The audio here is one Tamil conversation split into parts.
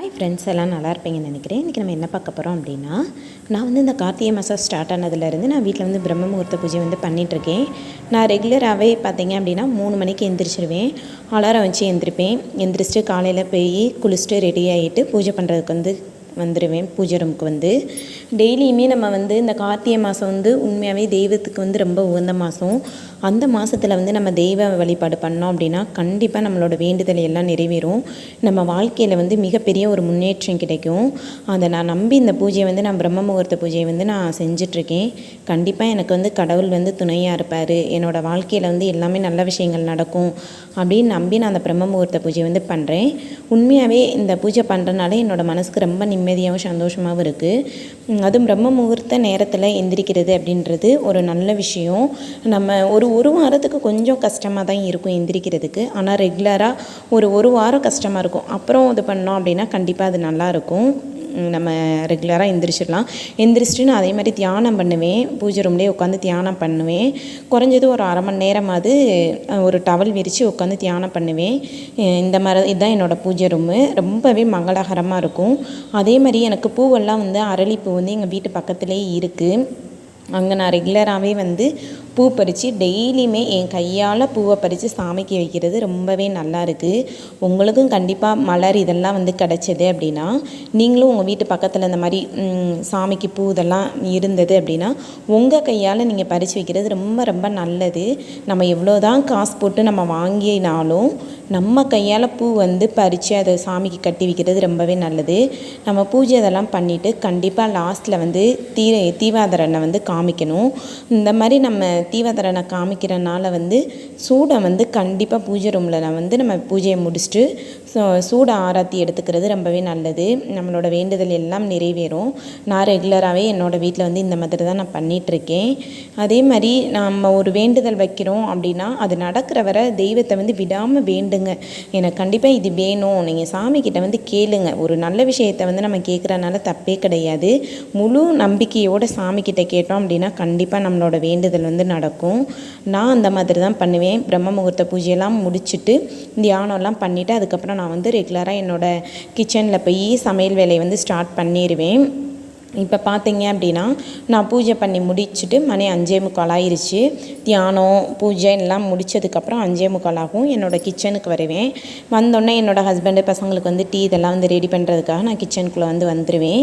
ஹாய் ஃப்ரெண்ட்ஸ் எல்லாம் நல்லா இருப்பீங்கன்னு நினைக்கிறேன். இன்றைக்கி நம்ம என்ன பார்க்க போகிறோம் அப்படின்னா நான் வந்து இந்த கார்த்திகை மாதம் ஸ்டார்ட் ஆனதுலேருந்து நான் வீட்டில் வந்து பிரம்ம முகூர்த்த பூஜை வந்து பண்ணிகிட்ருக்கேன் நான் ரெகுலராகவே பார்த்தீங்க அப்படின்னா மூணு மணிக்கு எந்திரிச்சிருவேன். அலாரம் வச்சு எந்திரிப்பேன். எந்திரிச்சிட்டு காலையில் போய் குளிச்சுட்டு ரெடி ஆகிட்டு பூஜை பண்ணுறதுக்கு வந்து வந்துடுவேன் பூஜை ரூமுக்கு வந்து. டெய்லியுமே நம்ம வந்து இந்த கார்த்திகை மாதம் வந்து உண்மையாகவே தெய்வத்துக்கு வந்து ரொம்ப உகந்த மாதம் அந்த மாதத்தில் வந்து நம்ம தெய்வ வழிபாடு பண்ணோம் அப்படின்னா கண்டிப்பாக நம்மளோட வேண்டுதல் எல்லாம் நிறைவேறும். நம்ம வாழ்க்கையில் வந்து மிகப்பெரிய ஒரு முன்னேற்றம் கிடைக்கும். அதை நான் நம்பி இந்த பூஜையை வந்து நான் பிரம்ம முகூர்த்த பூஜையை வந்து நான் செஞ்சிட்ருக்கேன். கண்டிப்பாக எனக்கு வந்து கடவுள் வந்து துணையாக இருப்பார். என்னோடய வாழ்க்கையில் வந்து எல்லாமே நல்ல விஷயங்கள் நடக்கும் அப்படின்னு நம்பி நான் அந்த பிரம்ம முகூர்த்த பூஜை வந்து பண்ணுறேன் உண்மையாகவே இந்த பூஜை பண்ணுறதுனால என்னோடய மனசுக்கு ரொம்ப நிம்மதியாகவும் சந்தோஷமாகவும் இருக்குது அதுவும் பிரம்ம முகூர்த்த நேரத்தில் எந்திரிக்கிறது அப்படின்றது ஒரு நல்ல விஷயம். நம்ம ஒரு ஒரு வாரத்துக்கு கொஞ்சம் கஷ்டமாக தான் இருக்கும் எந்திரிக்கிறதுக்கு. ஆனால் ரெகுலராக ஒரு ஒரு வாரம் கஷ்டமாக இருக்கும். அப்புறம் இது பண்ணோம் அப்படின்னா கண்டிப்பாக அது நல்லாயிருக்கும் நம்ம ரெகுலராக எந்திரிச்சிடலாம். எந்திரிச்சிட்டு நான் அதே மாதிரி தியானம் பண்ணுவேன். பூஜை ரூம்லேயே உட்காந்து தியானம் பண்ணுவேன். குறைஞ்சது ஒரு அரை மணி நேரமாவது ஒரு டவல் விரித்து உட்காந்து தியானம் பண்ணுவேன். இந்த மாதிரி இதுதான் என்னோடய பூஜை ரூமு ரொம்பவே மங்களகரமாக இருக்கும். அதே மாதிரி எனக்கு பூவெல்லாம் வந்து அரளிப்பூ வந்து எங்கள் வீட்டு பக்கத்துலேயே இருக்குது அங்கே நான் ரெகுலராகவே வந்து பூ பறித்து டெய்லியுமே என் கையால் பூவை பறித்து சாமிக்கு வைக்கிறது ரொம்பவே நல்லா இருக்குது உங்களுக்கும் கண்டிப்பாக மலர் இதெல்லாம் வந்து கிடச்சிது அப்படின்னா நீங்களும் உங்கள் வீட்டு பக்கத்தில் இந்த மாதிரி சாமிக்கு பூ இதெல்லாம் இருந்தது அப்படின்னா உங்கள் கையால் நீங்கள் பறித்து வைக்கிறது ரொம்ப ரொம்ப நல்லது. நம்ம எவ்வளோ தான் காசு போட்டு நம்ம வாங்கினாலும் நம்ம கையால் பூ வந்து பறித்து அதை சாமிக்கு கட்டி வைக்கிறது ரொம்பவே நல்லது. நம்ம பூஜை அதெல்லாம் பண்ணிவிட்டு கண்டிப்பாக லாஸ்ட்டில் வந்து தீ தீவாதரனை வந்து காமிக்கணும். இந்த மாதிரி நம்ம தீவதரனை காமிக்கிறனால வந்து சூடை வந்து கண்டிப்பாக பூஜை ரூமில் நான் வந்து நம்ம பூஜையை முடிச்சுட்டு ஸோ சூட ஆராத்தி எடுத்துக்கிறது ரொம்பவே நல்லது. நம்மளோட வேண்டுதல் எல்லாம் நிறைவேறும். நான் ரெகுலராகவே என்னோடய வீட்டில் வந்து இந்த மாதிரி தான் நான் பண்ணிகிட்ருக்கேன். அதே மாதிரி நம்ம ஒரு வேண்டுதல் வைக்கிறோம் அப்படின்னா அது நடக்கிற வர தெய்வத்தை வந்து விடாமல் வேண்டுங்க. எனக்கு கண்டிப்பாக இது வேணும். நீங்கள் சாமிக்கிட்ட வந்து கேளுங்க. ஒரு நல்ல விஷயத்தை வந்து நம்ம கேட்குறனால தப்பே கிடையாது. முழு நம்பிக்கையோடு சாமிக்கிட்ட கேட்டோம் அப்படின்னா கண்டிப்பாக நம்மளோட வேண்டுதல் வந்து நடக்கும். நான் அந்த மாதிரி தான் பண்ணுவேன். பிரம்ம முகூர்த்த பூஜையெல்லாம் முடிச்சுட்டு தியானம்லாம் பண்ணிவிட்டு அதுக்கப்புறம் நான் வந்து ரெகுலராக என்னோடய கிச்சனில் போய் சமையல் வேலையை வந்து ஸ்டார்ட் பண்ணிடுவேன் இப்போ பார்த்தீங்க அப்படின்னா நான் பூஜை பண்ணி முடிச்சுட்டு மணி அஞ்சே முக்கால் ஆயிடுச்சு தியானம் பூஜை எல்லாம் முடித்ததுக்கப்புறம் அஞ்சே முக்கால் ஆகும். என்னோடய கிச்சனுக்கு வருவேன். வந்தோடனே என்னோடய ஹஸ்பண்டு பசங்களுக்கு வந்து டீ இதெல்லாம் வந்து ரெடி பண்ணுறதுக்காக நான் கிச்சனுக்குள்ளே வந்து வந்துடுவேன்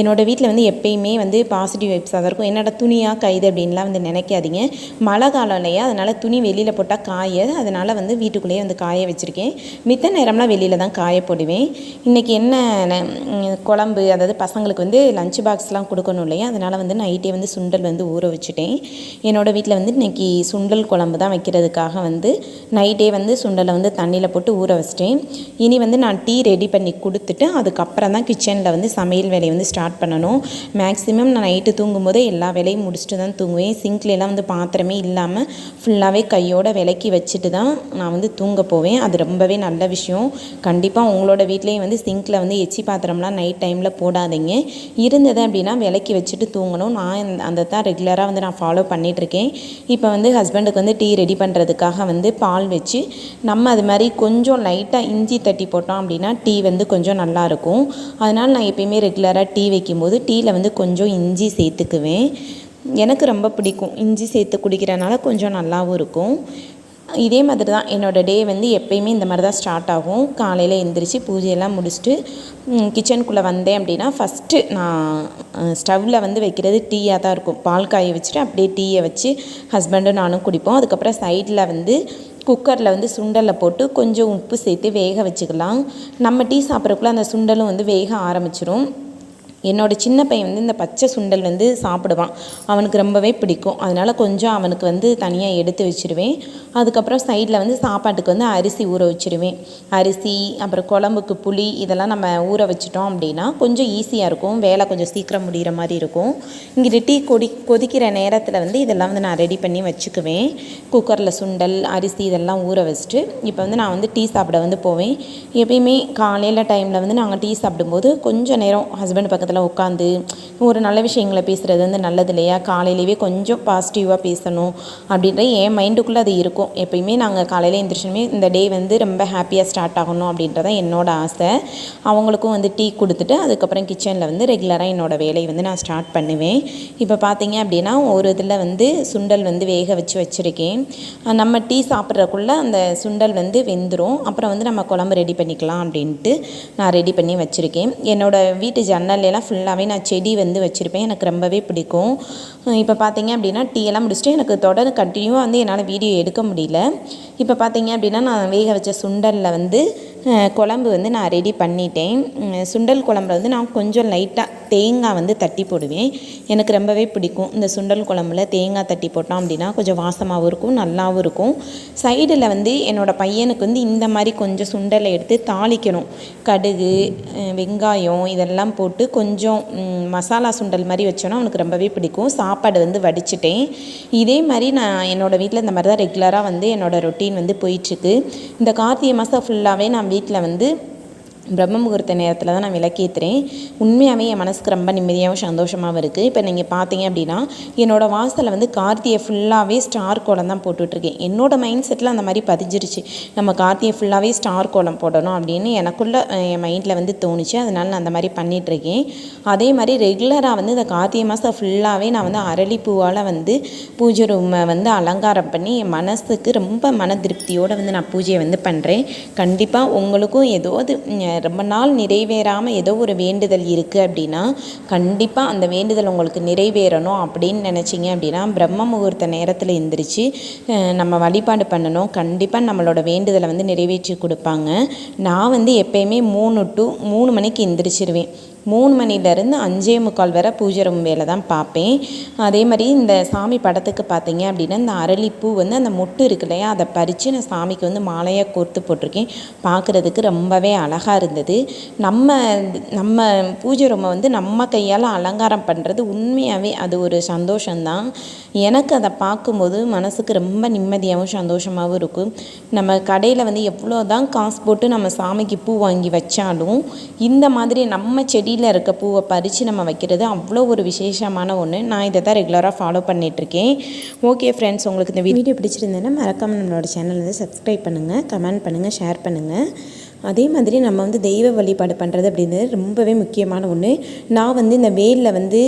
என்னோடய வீட்டில் வந்து எப்பயுமே வந்து பாசிட்டிவ் வைப்ஸாக தான் இருக்கும். என்னோட துணியாக கைது அப்படின்லாம் வந்து நினைக்காதீங்க. மழை காலம் இல்லையா? அதனால் துணி வெளியில் போட்டால் காய அதனால் வந்து வீட்டுக்குள்ளேயே வந்து காய வச்சுருக்கேன். மித்த நேரம்லாம் வெளியில் தான் காய போடுவேன். இன்றைக்கி என்ன குழம்பு அதாவது பசங்களுக்கு வந்து லஞ்ச் பாக்ஸ்லாம் கொடுக்கணும் இல்லையா? அதனால் வந்து நைட்டே வந்து சுண்டல் வந்து ஊற வச்சுட்டேன். என்னோடய வீட்டில் வந்து இன்றைக்கி சுண்டல் குழம்பு தான் வைக்கிறதுக்காக வந்து நைட்டே வந்து சுண்டலை வந்து தண்ணியில் போட்டு ஊற வச்சிட்டேன். இனி வந்து நான் டீ ரெடி பண்ணி கொடுத்துட்டு அதுக்கப்புறம் தான் கிச்சனில் வந்து சமையல் வேலையை வந்து ஸ்டார்ட் பண்ணணும். மேக்ஸிமம் நான் நைட்டு தூங்கும்போது எல்லா வேலையும் முடிச்சுட்டு தான் தூங்குவேன். சிங்க்லாம் வந்து பாத்திரமே இல்லாமல் ஃபுல்லாகவே கையோட விலக்கி வச்சுட்டு தான் நான் வந்து தூங்க போவேன். அது ரொம்பவே நல்ல விஷயம். கண்டிப்பாக உங்களோட வீட்லேயும் வந்து சிங்கில் வந்து எச்சி பாத்திரம்லாம் நைட் டைமில் போடாதீங்க. இருந்தது இருந்தது அப்படின்னா விலக்கி வச்சுட்டு தூங்கணும். நான் அந்த தான் ரெகுலராக வந்து நான் ஃபாலோ பண்ணிகிட்ருக்கேன் இப்போ வந்து ஹஸ்பண்டுக்கு வந்து டீ ரெடி பண்ணுறதுக்காக வந்து பால் வச்சு நம்ம அது மாதிரி கொஞ்சம் லைட்டாக இஞ்சி தட்டி போட்டோம் அப்படின்னா டீ வந்து கொஞ்சம் நல்லாயிருக்கும் அதனால் நான் எப்பயுமே ரெகுலராக டீ வைக்கும்போது டீயில் வந்து கொஞ்சம் இஞ்சி சேர்த்துக்குவேன். எனக்கு ரொம்ப பிடிக்கும். இஞ்சி சேர்த்து குடிக்கிறனால கொஞ்சம் நல்லாவும் இருக்கும். இதே மாதிரி தான் என்னோடய டே வந்து எப்பயுமே இந்த மாதிரி தான் ஸ்டார்ட் ஆகும். காலையில் எழுந்திரிச்சு பூஜையெல்லாம் முடிச்சுட்டு கிச்சனுக்குள்ளே வந்தேன் அப்படின்னா ஃபஸ்ட்டு நான் ஸ்டவ்வில் வந்து வைக்கிறது டீயாக தான் இருக்கும். பால் காய வச்சுட்டு அப்படியே டீயை வச்சு ஹஸ்பண்டும் நானும் குடிப்போம். அதுக்கப்புறம் சைடில் வந்து குக்கரில் வந்து சுண்டலில் போட்டு கொஞ்சம் உப்பு சேர்த்து வேக வச்சுக்கலாம். நம்ம டீ சாப்பிட்றக்குள்ள அந்த சுண்டலும் வந்து வேக ஆரம்பிச்சிரும். என்னோடய சின்ன பையன் வந்து இந்த பச்சை சுண்டல் வந்து சாப்பிடுவான். அவனுக்கு ரொம்பவே பிடிக்கும். அதனால் கொஞ்சம் அவனுக்கு வந்து தனியாக எடுத்து வச்சுருவேன். அதுக்கப்புறம் சைடில் வந்து சாப்பாட்டுக்கு வந்து அரிசி ஊற வச்சுருவேன். அரிசி அப்புறம் குழம்புக்கு புளி இதெல்லாம் நம்ம ஊற வச்சிட்டோம் அப்படின்னா கொஞ்சம் ஈஸியாக இருக்கும். வேலை கொஞ்சம் சீக்கிரம் முடிகிற மாதிரி இருக்கும். இங்கிட்டு டீ கொடி கொதிக்கிற நேரத்தில் வந்து இதெல்லாம் வந்து நான் ரெடி பண்ணி வச்சுக்குவேன். குக்கரில் சுண்டல் அரிசி இதெல்லாம் ஊற வச்சுட்டு இப்போ வந்து நான் வந்து டீ சாப்பிட வந்து போவேன். எப்பயுமே காலையில் டைமில் வந்து நாங்கள் டீ சாப்பிடும்போது கொஞ்சம் நேரம் ஹஸ்பண்ட் பக்கத்தில் பக்கத்தில் உட்காந்து ஒரு நல்ல விஷயங்களை பேசுகிறது வந்து நல்லது இல்லையா? காலையிலேயே கொஞ்சம் பாசிட்டிவாக பேசணும் அப்படின்ற என் மைண்டுக்குள்ளே அது இருக்கும். எப்பயுமே நாங்கள் காலையில் எழுந்திரிச்சோமே இந்த டே வந்து ரொம்ப ஹாப்பியாக ஸ்டார்ட் ஆகணும் அப்படின்றத என்னோட ஆசை. அவங்களுக்கும் வந்து டீ கொடுத்துட்டு அதுக்கப்புறம் கிச்சனில் வந்து ரெகுலராக என்னோடய வேலையை வந்து நான் ஸ்டார்ட் பண்ணுவேன். இப்போ பார்த்தீங்க அப்படின்னா ஒரு இதில் வந்து சுண்டல் வந்து வேக வச்சு வச்சுருக்கேன். நம்ம டீ சாப்பிட்றக்குள்ளே அந்த சுண்டல் வந்து வெந்துடும் அப்புறம் வந்து நம்ம குழம்பு ரெடி பண்ணிக்கலாம் அப்படின்ட்டு நான் ரெடி பண்ணி வச்சுருக்கேன். என்னோடய வீட்டு ஜன்னல்லாம் ஃபுல்லாகவே நான் செடி வந்து வச்சுருப்பேன். எனக்கு ரொம்பவே பிடிக்கும். இப்போ பார்த்தீங்க அப்படின்னா டீ எல்லாம் முடிச்சுட்டு எனக்கு தொடர் கண்டினியூவாக வந்து என்னால் வீடியோ எடுக்க முடியல. இப்போ பார்த்தீங்க அப்படின்னா நான் வேக வச்ச சுண்டலில் வந்து குழம்பு வந்து நான் ரெடி பண்ணிட்டேன். சுண்டல் குழம்புல வந்து நான் கொஞ்சம் லைட்டாக தேங்காய் வந்து தட்டி போடுவேன். எனக்கு ரொம்பவே பிடிக்கும். இந்த சுண்டல் குழம்புல தேங்காய் தட்டி போட்டோம் அப்படின்னா கொஞ்சம் வாசமாகவும் இருக்கும் நல்லாவும் இருக்கும். சைடில் வந்து என்னோடய பையனுக்கு வந்து இந்த மாதிரி கொஞ்சம் சுண்டலை எடுத்து தாளிக்கணும். கடுகு வெங்காயம் இதெல்லாம் போட்டு கொஞ்சம் மசாலா சுண்டல் மாதிரி வச்சோன்னா அவனுக்கு ரொம்பவே பிடிக்கும். சாப்பாடு வந்து வடிச்சிட்டேன். இதே மாதிரி நான் என்னோடய வீட்டில் இந்த மாதிரி தான் ரெகுலராக வந்து என்னோடய ரொட்டீன் வந்து போயிட்டுருக்கு. இந்த கார்த்திகை மாதம் ஃபுல்லாகவே நான் வீட்டில் வந்து பிரம்ம முகூர்த்த நேரத்தில் தான் நான் விளக்கேற்றுறேன் உண்மையாகவே என் மனசுக்கு ரொம்ப நிம்மதியாகவும் சந்தோஷமாகவும் இருக்குது இப்போ நீங்கள் பார்த்தீங்க அப்படின்னா என்னோடய வாசலில் வந்து கார்த்தியை ஃபுல்லாகவே ஸ்டார் கோலம் தான் போட்டுட்ருக்கேன். என்னோடய மைண்ட் செட்டில் அந்த மாதிரி பதிஞ்சிருச்சு. நம்ம கார்த்திகை ஃபுல்லாகவே ஸ்டார் கோலம் போடணும் அப்படின்னு எனக்குள்ளே என் மைண்டில் வந்து தோணுச்சு. அதனால் நான் அந்த மாதிரி பண்ணிகிட்ருக்கேன் அதே மாதிரி ரெகுலராக வந்து இந்த கார்த்திகை மாதம் ஃபுல்லாகவே நான் வந்து அரளிப்பூவால் வந்து பூஜை ரூமை வந்து அலங்காரம் பண்ணி என் மனசுக்கு ரொம்ப மன திருப்தியோடு வந்து நான் பூஜையை வந்து பண்ணுறேன் கண்டிப்பாக உங்களுக்கும் ஏதாவது ரொம்ப நாள் நிறைவேறாமல் ஏதோ ஒரு வேண்டுதல் இருக்குது அப்படின்னா கண்டிப்பாக அந்த வேண்டுதல் உங்களுக்கு நிறைவேறணும் அப்படின்னு நினச்சிங்க அப்படின்னா பிரம்ம முகூர்த்த நேரத்தில் எந்திரிச்சு நம்ம வழிபாடு பண்ணணும். கண்டிப்பாக நம்மளோட வேண்டுதலை வந்து நிறைவேற்றி கொடுப்பாங்க. நான் வந்து எப்பயுமே மூணு டு மூணு மணிக்கு எந்திரிச்சிருவேன். மூணு மணிலேருந்து அஞ்சே முக்கால் வரை பூஜை ரூம் வேலை தான் பார்ப்பேன். அதே மாதிரி இந்த சாமி படத்துக்கு பார்த்தீங்க அப்படின்னா இந்த அரளிப்பூ வந்து அந்த மொட்டு இருக்கு இல்லையா அதை பறித்து நான் சாமிக்கு வந்து மாலையாக கோர்த்து போட்டிருக்கேன். பார்க்குறதுக்கு ரொம்பவே அழகாக இருந்தது. நம்ம நம்ம பூஜை ரூமை வந்து நம்ம கையால் அலங்காரம் பண்ணுறது உண்மையாகவே அது ஒரு சந்தோஷம்தான். எனக்கு அதை பார்க்கும்போது மனசுக்கு ரொம்ப நிம்மதியாகவும் சந்தோஷமாகவும் இருக்கும். நம்ம கடையில் வந்து எவ்வளோ தான் காசு போட்டு நம்ம சாமிக்கு பூ வாங்கி வச்சாலும் இந்த மாதிரி நம்ம செடி செடியில் இருக்க பூவை பறித்து நம்ம வைக்கிறது அவ்வளோ ஒரு விசேஷமான ஒன்று நான் இதை தான் ரெகுலராக ஃபாலோ பண்ணிகிட்ருக்கேன் ஓகே ஃப்ரெண்ட்ஸ் உங்களுக்கு இந்த வீடியோ பிடிச்சிருந்தேன்னா மறக்காமல் நம்மளோட சேனல் வந்து சப்ஸ்கிரைப் பண்ணுங்கள் கமெண்ட் பண்ணுங்கள் ஷேர் பண்ணுங்கள் அதே மாதிரி நம்ம வந்து தெய்வ வழிபாடு பண்ணுறது அப்படின்றது ரொம்பவே முக்கியமான ஒன்று நான் வந்து இந்த வேலில் வந்து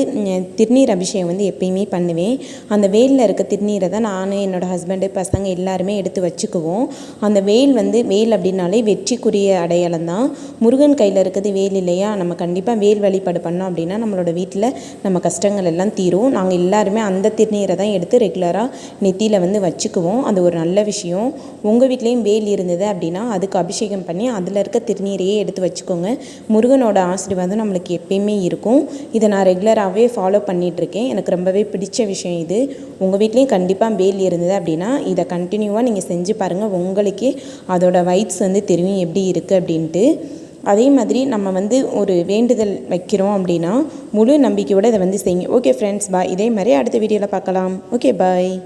திருநீர் அபிஷேகம் வந்து எப்பயுமே பண்ணுவேன். அந்த வேலில் இருக்க திருநீரை தான் நான் என்னோடய ஹஸ்பண்டு பசங்க எல்லாருமே எடுத்து வச்சுக்குவோம். அந்த வேல் வந்து வேல் அப்படின்னாலே வெற்றிக்குரிய அடையாளம் தான். முருகன் கையில் இருக்கிறது வேல் இல்லையா? நம்ம கண்டிப்பாக வேல் வழிபாடு பண்ணோம் அப்படின்னா நம்மளோட வீட்டில் நம்ம கஷ்டங்கள் எல்லாம் தீரும். நாங்கள் எல்லாருமே அந்த திருநீரை தான் எடுத்து ரெகுலராக நெத்தியில் வந்து வச்சுக்குவோம். அது ஒரு நல்ல விஷயம். உங்கள் வீட்லேயும் வேல் இருந்தது அப்படின்னா அதுக்கு அபிஷேகம் பண்ணி அதில் இருக்க திருநீரையே எடுத்து வச்சுக்கோங்க. முருகனோட ஆசீர்வாதம் நம்மளுக்கு எப்பயுமே இருக்கும். இதை நான் ரெகுலராகவே ஃபாலோ பண்ணிகிட்ருக்கேன் எனக்கு ரொம்பவே பிடிச்ச விஷயம் இது. உங்கள் வீட்லேயும் கண்டிப்பாக வேல் இருந்தது அப்படின்னா இதை கண்டினியூவாக நீங்கள் செஞ்சு பாருங்கள் உங்களுக்கே அதோடய வைப்ஸ் வந்து தெரியும் எப்படி இருக்குது அப்படின்ட்டு. அதே மாதிரி நம்ம வந்து ஒரு வேண்டுதல் வைக்கிறோம் அப்படின்னா முழு நம்பிக்கையோடு இதை வந்து செய்யுங்க. ஓகே ஃப்ரெண்ட்ஸ் பாய் இதே மாதிரி அடுத்த வீடியோவில் பார்க்கலாம். Okay bye